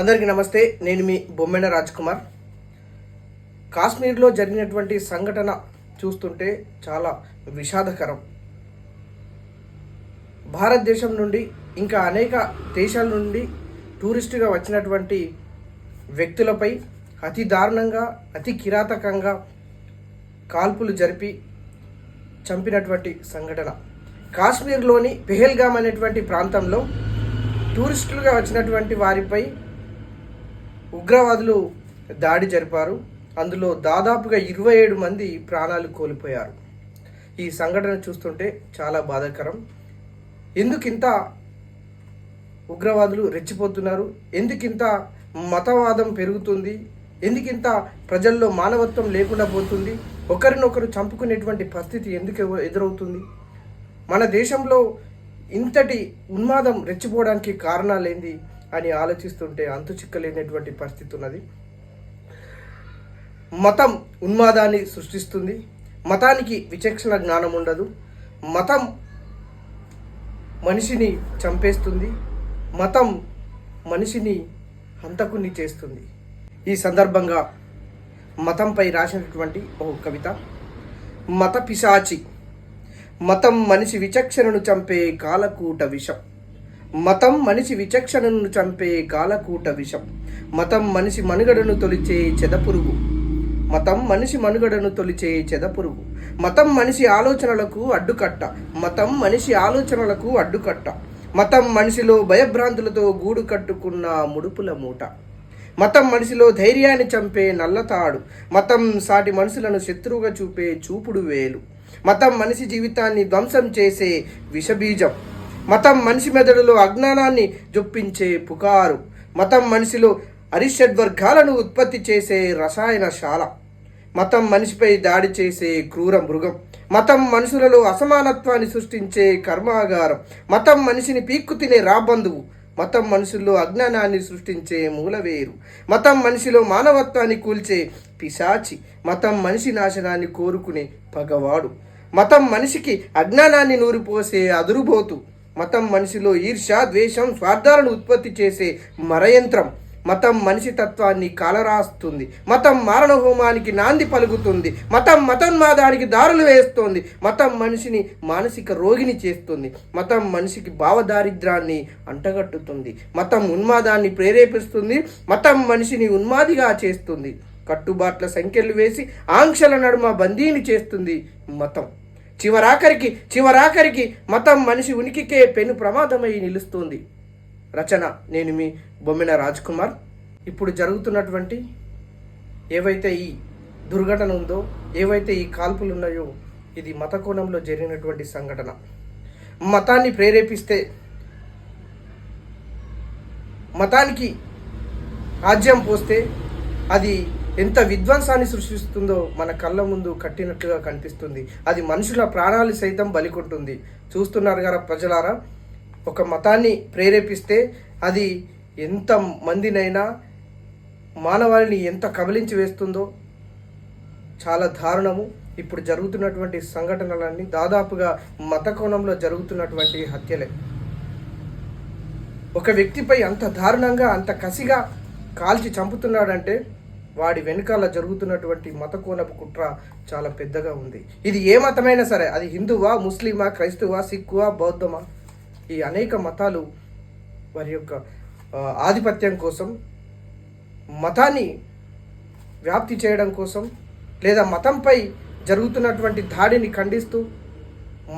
అందరికీ నమస్తే నేను మీ బొమ్మెన రాజ్ కుమార్ కాశ్మీర్లో జరిగినటువంటి సంఘటన చూస్తుంటే చాలా విషాదకరం. భారతదేశం నుండి ఇంకా అనేక దేశాల నుండి టూరిస్టుగా వచ్చినటువంటి వ్యక్తులపై అతి దారుణంగా అతి కిరాతకంగా కాల్పులు జరిపి చంపినటువంటి సంఘటన. కాశ్మీర్లోని పెహల్గామ్ అనేటువంటి ప్రాంతంలో టూరిస్టులుగా వచ్చినటువంటి వారిపై ఉగ్రవాదులు దాడి జరిపారు. అందులో దాదాపుగా ఇరవై ఏడు మంది ప్రాణాలు కోల్పోయారు. ఈ సంఘటన చూస్తుంటే చాలా బాధాకరం. ఎందుకింత ఉగ్రవాదులు రెచ్చిపోతున్నారు? ఎందుకింత మతవాదం పెరుగుతుంది? ఎందుకింత ప్రజల్లో మానవత్వం లేకుండా పోతుంది? ఒకరినొకరు చంపుకునేటువంటి పరిస్థితి ఎందుకు ఎదురవుతుంది? మన దేశంలో ఇంతటి ఉన్మాదం రెచ్చిపోవడానికి కారణాలేంది? అని ఆలోచిస్తుంటే అంతు చిక్కలేనటువంటి పరిస్థితి ఉన్నది. మతం ఉన్మాదాన్ని సృష్టిస్తుంది. మతానికి విచక్షణ జ్ఞానం ఉండదు. మతం మనిషిని చంపేస్తుంది. మతం మనిషిని హంతకుని చేస్తుంది. ఈ సందర్భంగా మతంపై రాసినటువంటి ఒక కవిత మత పిశాచి మతం మనిషి విచక్షణను చంపే కాలకూట విషం. మతం మనిషి విచక్షణను చంపే కాలకూట విషం. మతం మనిషి మనుగడను తొలిచే చెదపురుగు. మతం మనిషి మనుగడను తొలిచే చెదపురుగు. మతం మనిషి ఆలోచనలకు అడ్డుకట్ట. మతం మనిషి ఆలోచనలకు అడ్డుకట్ట. మతం మనిషిలో భయభ్రాంతులతో గూడు కట్టుకున్న ముడుపుల మూట. మతం మనిషిలో ధైర్యాన్ని చంపే నల్లతాడు. మతం సాటి మనుషులను శత్రువుగా చూపే చూపుడు వేలు. మతం మనిషి జీవితాన్ని ధ్వంసం చేసే విషబీజం. మతం మనిషి మెదడులో అజ్ఞానాన్ని జొప్పించే పుకారు. మతం మనిషిలో అరిషడ్వర్గాలను ఉత్పత్తి చేసే రసాయనశాల మతం మనిషిపై దాడి చేసే క్రూర మృగం. మతం మనుషులలో అసమానత్వాన్ని సృష్టించే కర్మాగారం. మతం మనిషిని పీక్కు తినే రాబంధువు మతం మనుషుల్లో అజ్ఞానాన్ని సృష్టించే మూలవేరు. మతం మనిషిలో మానవత్వాన్ని కూల్చే పిశాచి. మతం మనిషి నాశనాన్ని కోరుకునే పగవాడు. మతం మనిషికి అజ్ఞానాన్ని నూరిపోసే అదురుబోతు. మతం మనిషిలో ఈర్ష్య ద్వేషం స్వార్థాలను ఉత్పత్తి చేసే మరయంత్రం. మతం మనిషి తత్వాన్ని కాలరాస్తుంది. మతం మారణ హోమానికి నాంది పలుకుతుంది. మతం మతోన్మాదానికి దారులు వేస్తుంది. మతం మనిషిని మానసిక రోగిని చేస్తుంది. మతం మనిషికి భావదారిద్రాన్ని అంటగట్టుతుంది. మతం ఉన్మాదాన్ని ప్రేరేపిస్తుంది. మతం మనిషిని ఉన్మాదిగా చేస్తుంది. కట్టుబాట్ల సంఖ్యలు వేసి ఆంక్షల నడుమ బందీని చేస్తుంది మతం. చివరాఖరికి చివరాఖరికి మతం మనిషి ఉనికికే పెను ప్రమాదమై నిలుస్తుంది. రచన నేను మీ బొమ్మిన రాజ్ కుమార్ ఇప్పుడు జరుగుతున్నటువంటి ఏవైతే ఈ దుర్ఘటన ఉందో ఏవైతే ఈ కాల్పులు ఉన్నాయో ఇది మత కోణంలో జరిగినటువంటి సంఘటన. మతాన్ని ప్రేరేపిస్తే మతానికి రాజ్యం పోస్తే అది ఎంత విధ్వంసాన్ని సృష్టిస్తుందో మన కళ్ళ ముందు కట్టినట్లుగా కనిపిస్తుంది. అది మనుషుల ప్రాణాలు సైతం బలికొంటుంది. చూస్తున్నారు కదా ప్రజలారా? ఒక మతాన్ని ప్రేరేపిస్తే అది ఎంత మందినైనా మానవాళిని ఎంత కబలించి వేస్తుందో చాలా దారుణము. ఇప్పుడు జరుగుతున్నటువంటి సంఘటనలన్నీ దాదాపుగా మత కోణంలో జరుగుతున్నటువంటి హత్యలే. ఒక వ్యక్తిపై అంత దారుణంగా అంత కసిగా కాల్చి చంపుతున్నాడంటే వాడి వెనకాల జరుగుతున్నటువంటి మతకోణపు కుట్ర చాలా పెద్దగా ఉంది. ఇది ఏ మతమైనా సరే అది హిందువా ముస్లిమా క్రైస్తవా సిక్కువా బౌద్ధమా? ఈ అనేక మతాలు వారి యొక్క ఆధిపత్యం కోసం మతాన్ని వ్యాప్తి చేయడం కోసం లేదా మతంపై జరుగుతున్నటువంటి దాడిని ఖండిస్తూ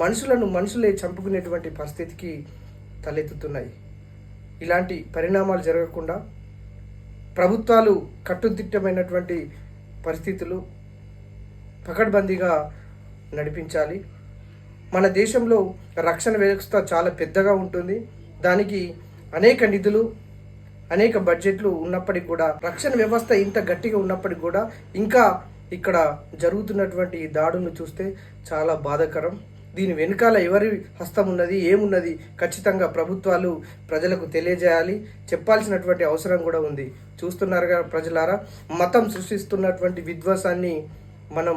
మనుషులను మనుషులే చంపుకునేటువంటి పరిస్థితికి తలెత్తుతున్నాయి. ఇలాంటి పరిణామాలు జరగకుండా ప్రభుత్వాలు కట్టుదిట్టమైనటువంటి పరిస్థితులు పకడ్బందీగా నడిపించాలి. మన దేశంలో రక్షణ వ్యవస్థ చాలా పెద్దగా ఉంటుంది. దానికి అనేక నిధులు అనేక బడ్జెట్లు ఉన్నప్పటికీ కూడా రక్షణ వ్యవస్థ ఇంత గట్టిగా ఉన్నప్పటికీ కూడా ఇంకా ఇక్కడ జరుగుతున్నటువంటి ఈ దాడులను చూస్తే చాలా బాధాకరం. దీని వెనుకాల ఎవరి హస్తం ఉన్నది ఏమున్నది ఖచ్చితంగా ప్రభుత్వాలు ప్రజలకు తెలియజేయాలి. చెప్పాల్సినటువంటి అవసరం కూడా ఉంది. చూస్తున్నారుగా ప్రజలారా మతం సృష్టిస్తున్నటువంటి విధ్వంసాన్ని మనం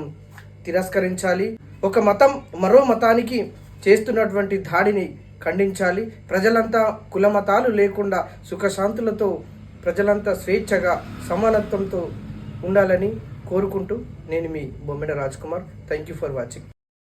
తిరస్కరించాలి. ఒక మతం మరో మతానికి చేస్తున్నటువంటి దాడిని ఖండించాలి. ప్రజలంతా కుల మతాలు లేకుండా సుఖశాంతులతో ప్రజలంతా స్వేచ్ఛగా సమానత్వంతో ఉండాలని కోరుకుంటూ నేను మీ Bommida Raj Kumar. Thank you for watching